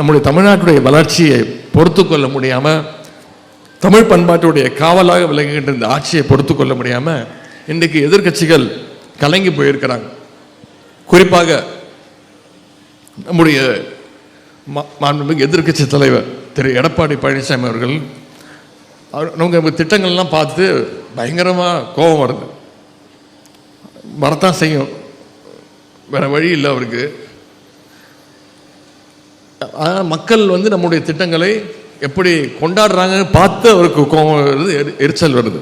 நம்முடைய தமிழ்நாட்டுடைய வளர்ச்சியை பொறுத்து கொள்ள முடியாமல் தமிழ் பண்பாட்டுடைய காவலாக விளங்குகின்ற இந்த ஆட்சியை பொறுத்து கொள்ள முடியாமல் இன்றைக்கு எதிர்க்கட்சிகள் கலங்கி போயிருக்கிறாங்க. குறிப்பாக நம்முடைய மா- மாண்புமிகு எதிர்க்கட்சி தலைவர் திரு எடப்பாடி பழனிசாமி அவர்கள் அவர் அவங்க திட்டங்கள்லாம் பார்த்து பயங்கரமாக கோபம் வருது. வரத்தான் செய்யும். வேறு வழி இல்லை அவருக்கு. ஆனால் மக்கள் வந்து நம்முடைய திட்டங்களை எப்படி கொண்டாடுறாங்கன்னு பார்த்து அவருக்கு கோபம் வருது எரி- எரிச்சல் வருது.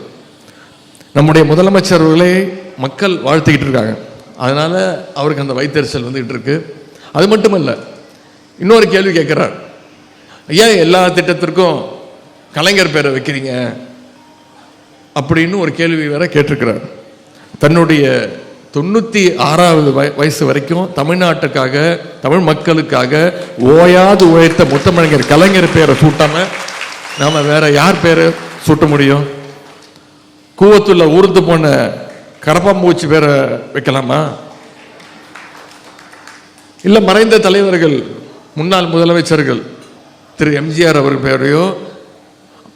நம்முடைய முதலமைச்சர்களை மக்கள் வாழ்த்திக்கிட்டு இருக்காங்க. அதனால் அவருக்கு அந்த வைத்தறிச்சல் வந்துகிட்டு இருக்கு. அது மட்டும் இன்னொரு கேள்வி கேட்குறார். ஏன் எல்லா திட்டத்திற்கும் கலைஞர் பேரை வைக்கிறீங்க? அப்படின்னு ஒரு கேள்வி வேற கேட்டிருக்கிறார். தன்னுடைய தொண்ணூற்றி ஆறாவது வய- வயசு வரைக்கும் தமிழ்நாட்டுக்காக தமிழ் மக்களுக்காக ஓயாது உழைத்த முத்தமிழங்கர் கலைஞர் பேரை சூட்டாமல் நாம் வேற யார் பேரை சூட்ட முடியும்? கூவத்துள்ள ஊர்ந்து போன கரப்பாம்பூச்சி பேரை வைக்கலாமா? இல்லை மறைந்த தலைவர்கள் முன்னாள் முதலமைச்சர்கள் திரு எம்ஜிஆர் அவர்கள் பேரையோ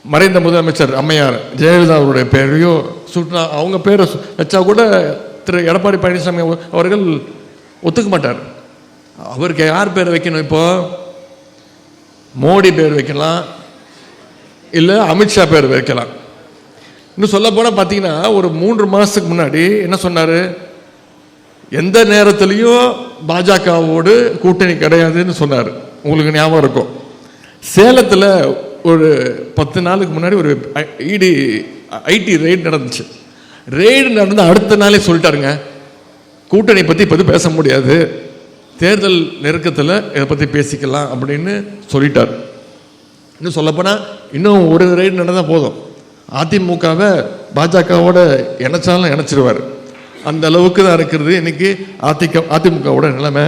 மறைந்த முதலமைச்சர் அம்மையார் ஜெயலலிதா அவருடைய பேரையோ சுட்டினா அவங்க பேரை வச்சா கூட திரு எடப்பாடி பழனிசாமி அவர்கள் ஒத்துக்க மாட்டார். அவருக்கு யார் பேர் வைக்கணும் இப்போ? மோடி பேர் வைக்கலாம். இல்லை அமித்ஷா பேர் வைக்கலாம். இன்னும் சொல்ல போனால் பார்த்தீங்கன்னா ஒரு மூன்று மாதத்துக்கு முன்னாடி என்ன சொன்னார்? எந்த நேரத்துலையும் பாஜகவோடு கூட்டணி கிடையாதுன்னு சொன்னார். உங்களுக்கு ஞாபகம் இருக்கும். சேலத்தில் ஒரு பத்து நாளுக்கு முன்னாடி ஒரு இடி ஐடி ரைட் நடந்துச்சு. ரெய்டு நடந்து அடுத்த நாளே சொல்லிட்டாருங்க. கூட்டணி பற்றி இப்போ பேச முடியாது. தேர்தல் நெருக்கத்தில் இதை பற்றி பேசிக்கலாம் அப்படின்னு சொல்லிட்டார். இன்னும் சொல்லப்போனால் இன்னும் ஒரு ரெய்டு நடந்தால் போதும். அதிமுகவை பாஜகவோட இணைச்சாலும் இணைச்சிருவார். அந்த அளவுக்கு தான் இருக்கிறது இன்னைக்கு அதிக அதிமுகவோட நிலைமை.